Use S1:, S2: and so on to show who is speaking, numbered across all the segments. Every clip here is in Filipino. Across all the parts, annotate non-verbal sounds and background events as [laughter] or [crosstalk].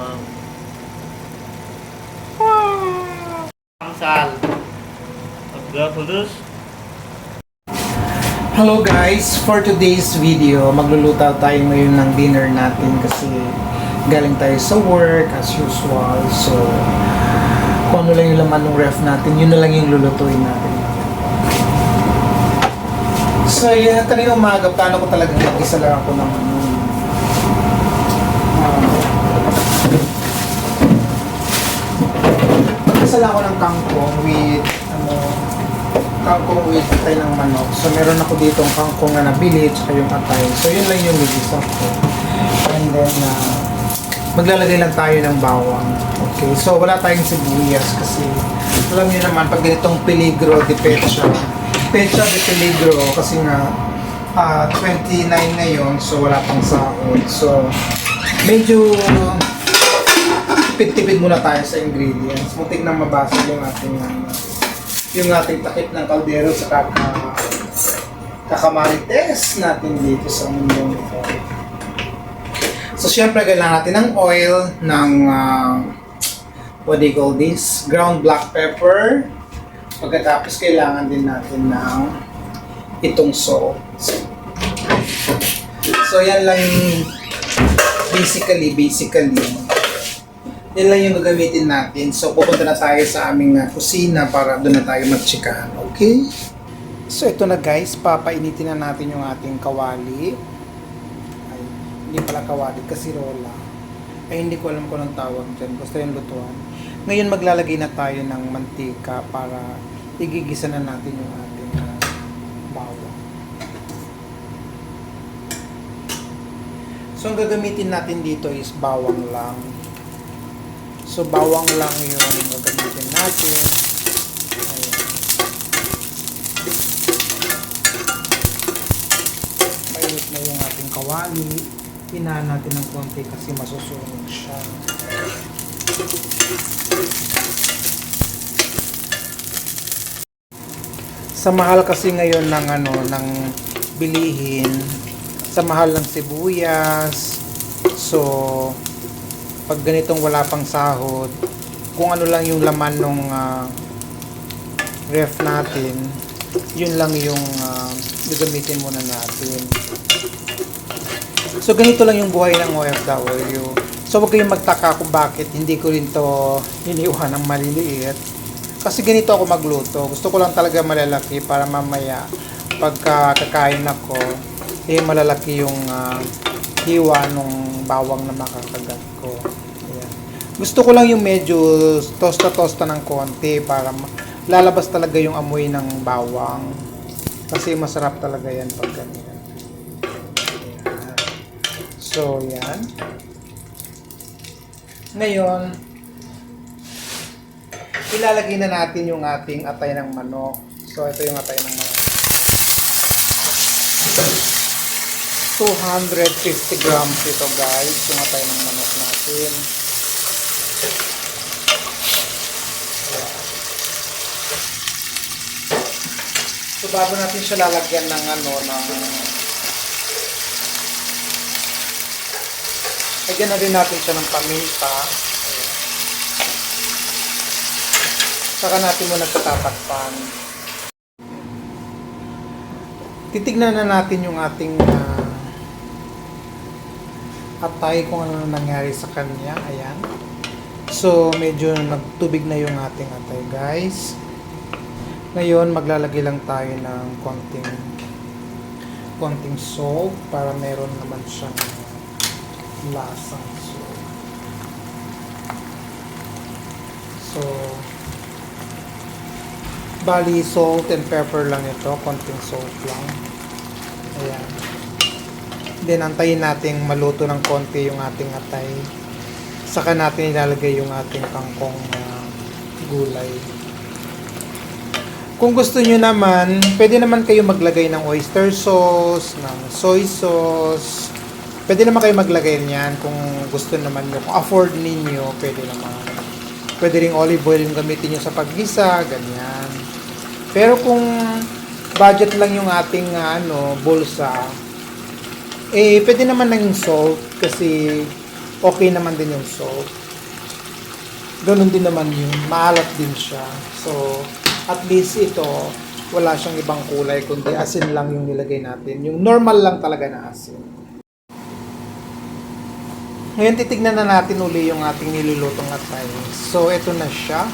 S1: Wow. Ang sal. Pagkapulus.
S2: Hello guys! For today's video, magluluto tayo ngayon ng dinner natin kasi galing tayo sa work as usual. So, kung ano lang yung laman ng ref natin, yun na lang yung lulutuin natin. So, yun, kanina umaga, plano ko talaga mag-isa lang ako ng ano, Mag-isa lang ako ng kangkong with, ano, kangkong with atay ng manok. So, meron ako dito ang kangkong na nabili, tsaka yung atay. So, yun lang yung nagisa ko. And then, uh, maglalagay lang tayo ng bawang. Okay, so wala tayong sibuyas kasi alam niyo naman, pag ganitong peligro de pecha, pecha de peligro kasi nga ah, 29 ngayon, so wala pang sahod. So, medyo tipid-tipid muna tayo sa ingredients. Muntik nang mabasag yung ating ano, yung ating takip ng kaldero sa kaka kakamarites natin dito sa mundong ito. So, syempre, kailangan natin ng oil, ng, ah, what do you call this? Ground black pepper. Pagkatapos, kailangan din natin ng itong salt. So, yan lang basically, basically, yan lang yung gagamitin natin. So, pupunta na tayo sa aming ah, kusina para doon na tayo magtsikahan. Okay? So, ito na guys. Papainitin na natin yung ating kawali. Ay, hindi pala kawali, kasirola. Ay, hindi ko alam kung anong tawag dyan. Basta yung lutuan. Ngayon, maglalagay na tayo ng mantika para igigisa na natin yung ating ah, bawang. So, ang gagamitin natin dito is bawang lang. So, bawang lang yung gagamitin natin. Ayan. Mainit na yung ating kawali. Pinahan natin ng konti kasi masusunog siya. Sa mahal kasi ngayon ng ano ng bilihin, sa mahal ng sibuyas. So pag ganitong wala pang sahod, kung ano lang yung laman ng ref natin, yun lang yung uh, gagamitin muna natin. So ganito lang yung buhay ng OFW. So huwag kayong magtaka kung bakit hindi ko rin to iniwan ng maliliit. Kasi ganito ako magluto. Gusto ko lang talaga malalaki para mamaya pagka kakain ako, eh malalaki yung ah, hiwa nung bawang na makakagat. Gusto ko lang yung medyo tosta-tosta ng konti para lalabas talaga yung amoy ng bawang. Kasi masarap talaga yan pag ganyan. So, yan. Ngayon, ilalagay na natin yung ating atay ng manok. So, ito yung atay ng manok. 250 grams ito guys, yung atay ng manok natin. Bago natin siya lalagyan ng ano, ng Lagyan na rin natin siya ng paminta. Saka natin muna sa tatakpan. Titignan na natin yung ating ah, atay kung ano nangyari sa kanya. Ayan. So, medyo nagtubig na yung ating atay, guys. Ngayon, maglalagay lang tayo ng konting konting salt para meron naman siyang lasang salt. So, bali salt and pepper lang ito, konting salt lang. Ayan. Then, antayin natin maluto ng konti yung ating atay. Saka natin ilalagay yung ating kangkong na gulay. Kung gusto nyo naman, pwede naman kayo maglagay ng oyster sauce, ng soy sauce. Pwede naman kayo maglagay niyan kung gusto naman nyo. Kung afford ninyo, pwede naman. Pwede rin olive oil yung gamitin nyo sa paggisa, ganyan. Pero kung budget lang yung ating ano, bulsa, eh, pwede naman ng salt kasi okay naman din yung salt. Ganun din naman yun. Maalat din siya. So, at least ito, wala siyang ibang kulay, kundi asin lang yung nilagay natin. Yung normal lang talaga na asin. Ngayon, titignan na natin uli yung ating nilulutong atay. So, ito na siya.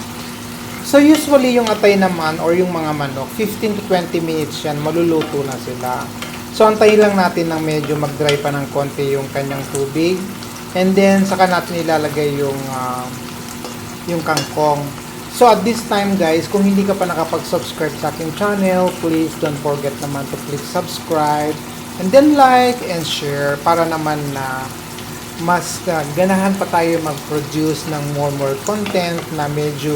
S2: So, usually yung atay naman or yung mga manok, 15 to 20 minutes yan, maluluto na sila. So, antayin lang natin ng medyo mag-dry pa ng konti yung kanyang tubig. And then, saka natin ilalagay yung, ah, yung kangkong. So, at this time guys, kung hindi ka pa nakapag-subscribe sa aking channel, please don't forget naman to click subscribe. And then like and share para naman na mas uh, ganahan pa tayo mag-produce ng more more content na medyo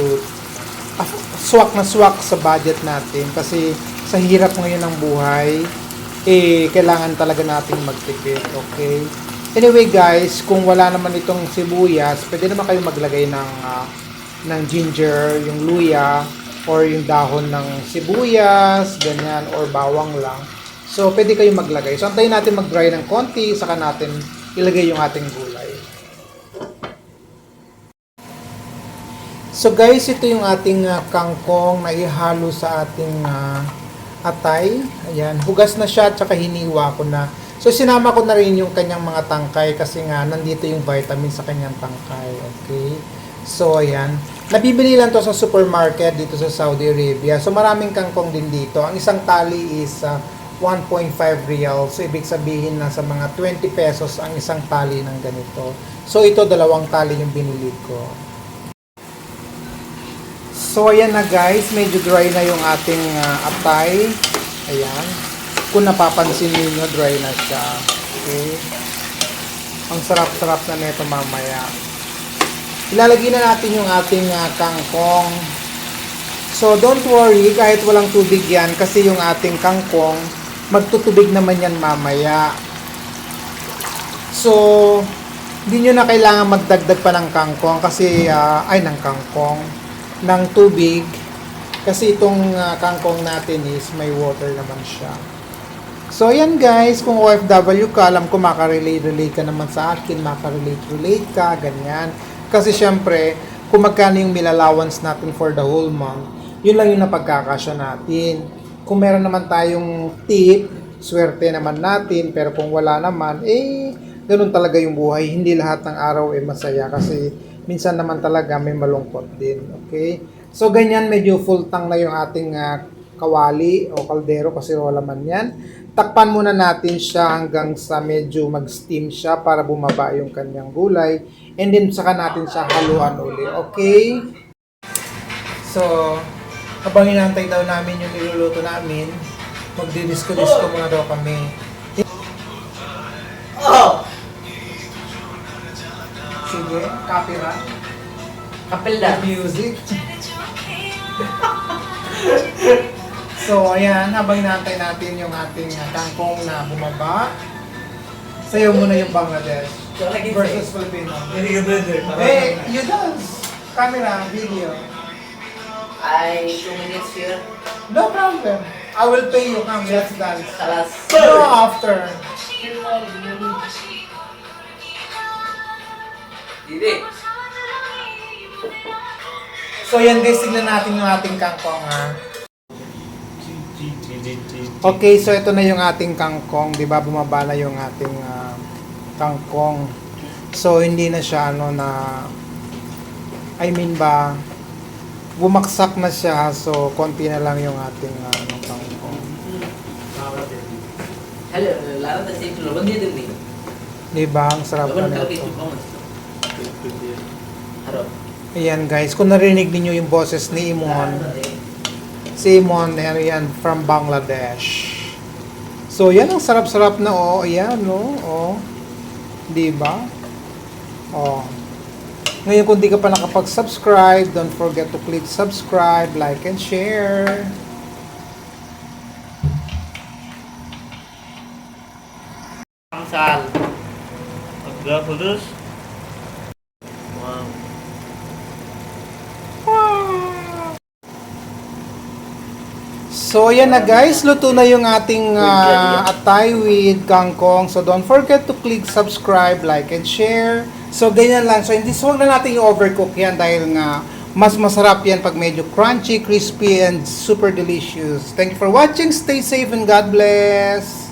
S2: ah, swak na swak sa budget natin kasi sa hirap ngayon ng buhay eh kailangan talaga nating magtipid okay anyway guys kung wala naman itong sibuyas pwede naman kayo maglagay ng ah, ng ginger yung luya or yung dahon ng sibuyas ganyan or bawang lang so pwede kayo maglagay so antayin natin mag-dry ng konti saka natin ilagay yung ating gulay So guys, ito yung ating ah, kangkong na ihalo sa ating ah, atay. Ayan, hugas na siya at saka hiniwa ko na. So sinama ko na rin yung kanyang mga tangkay kasi nga nandito yung vitamin sa kanyang tangkay. Okay? So ayan, nabibili lang to sa supermarket dito sa Saudi Arabia. So maraming kangkong din dito. Ang isang tali is ah, 1.5 real. So ibig sabihin na sa mga 20 pesos ang isang tali ng ganito. So ito dalawang tali yung binili ko. So, ayan na guys, medyo dry na yung ating ah, atay. Ayan. Kung napapansin niyo dry na siya. Okay. Ang sarap-sarap na nito mamaya. Ilalagay na natin yung ating ah, kangkong. So, don't worry, kahit walang tubig yan, kasi yung ating kangkong, magtutubig naman yan mamaya. So, hindi nyo na kailangan magdagdag pa ng kangkong kasi, ah, ay, ng kangkong ng tubig kasi itong uh, kangkong natin is may water naman siya. So, ayan guys, kung OFW ka, alam ko makarelate-relate ka naman sa akin, makarelate-relate ka, ganyan. Kasi syempre, kung magkano yung meal allowance natin for the whole month, yun lang yung napagkakasya natin. Kung meron naman tayong tip, swerte naman natin, pero kung wala naman, eh, ganun talaga yung buhay. Hindi lahat ng araw eh masaya kasi minsan naman talaga may malungkot din. Okay? So, ganyan, medyo full tank na yung ating ah, kawali o kaldero kasi wala man yan. Takpan muna natin siya hanggang sa medyo mag-steam siya para bumaba yung kanyang gulay. And then, saka natin siya haluan uli. Okay? So, habang inantay daw namin yung niluluto namin, magdidisko-disko muna daw kami.
S1: Oh!
S2: Sige, copyright.
S1: Kapil na.
S2: music. [laughs] so, ayan, habang inaantay natin yung ating kangkong na bumaba, sayo muna yung Bangladesh versus Filipino.
S1: Hindi ka brother.
S2: Hey, you dance! Camera, video.
S1: Ay, 2 minutes here.
S2: No problem. I will pay you, come, let's dance.
S1: Salas.
S2: No, after.
S1: Hindi.
S2: So, yan guys, tignan natin yung ating kangkong, ha. Okay, so ito na yung ating kangkong, 'di ba? Bumaba na yung ating ah, kangkong. So hindi na siya ano na I mean ba bumaksak na siya so konti na lang yung ating ah, ano kangkong.
S1: Hello, Lara da same lo bandi din.
S2: 'Di ba? Ang sarap
S1: Laban
S2: na nito. Ayan guys, kung narinig niyo yung boses ni Imon, si Imon ano yan from Bangladesh. So yan ang sarap-sarap na oh, ayan no, oh. 'Di ba? Oh. Ngayon kung di ka pa nakapag-subscribe, don't forget to click subscribe, like and share.
S1: Ang sal.
S2: So yan na guys, luto na yung ating ah, atay with kangkong. So don't forget to click subscribe, like and share. So, ganyan lang. So, hindi, huwag na natin i-overcook yan dahil nga mas masarap yan pag medyo crunchy, crispy, and super delicious. Thank you for watching. Stay safe and God bless.